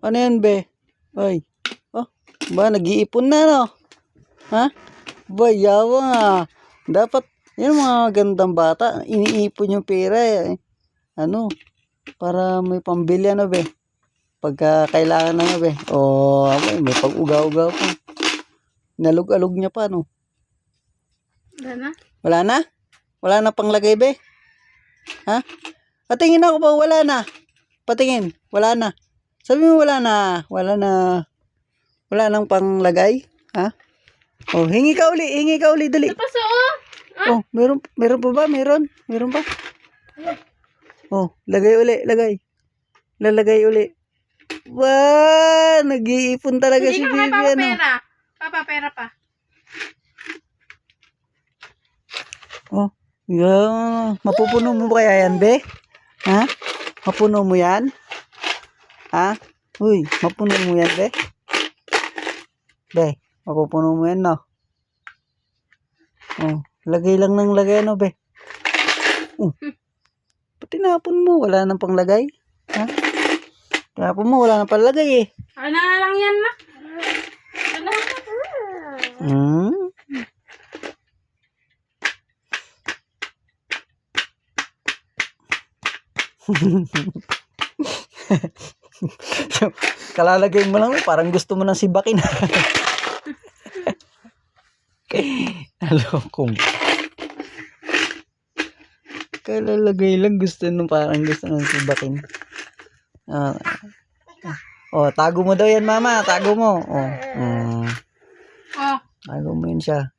Ano yan, be? Ay. Oh, ba, nag-iipon na, no? Ha? Ba, yawa nga. Dapat, yan mga gandang bata, iniipon yung pera, eh. Ano? Para may pambili, ano, be? Pagka kailangan na, be. O, oh, may pag-ugaw-ugaw pa. Nalug-alug niya pa, no? Wala na? Wala na? Wala na panglagay, be? Ha? Patingin ako ba? Wala na. Patingin. Wala na. Sabi mo wala na. Wala na. Wala nang panglagay. Ha? Oh, hingi ka uli. Hingi ka uli. Dali. Tapos oo. Oh, meron, meron pa ba? Meron? Meron pa? Oh, lagay uli. Lagay. Lalagay uli. Wow! Nag-iipon talaga si Hindi ka may Bibi, ano? papapera. Papapera pa. Oh, yeah. Mapupuno mo ba kaya yan, be? Ha? Mapuno mo yan? Ha? Uy, mapuno mo yan, be? Be, mapupuno mo yan, no? Oh, lagay lang ng lagay, ano, be? Oh, pati napon mo, wala nang panglagay? Ha? Tinapon mo, wala nang panglagay, eh. Ano na lang yan na? Hmm? Kalalagay mo lang, parang gusto mo nang sibakin. Alokong. Kalalagay lang, gusto nung parang gusto nang sibakin. Ah. oh, tago mo daw yan, mama. Tago mo. Oh. Oh. Tago mo yun siya.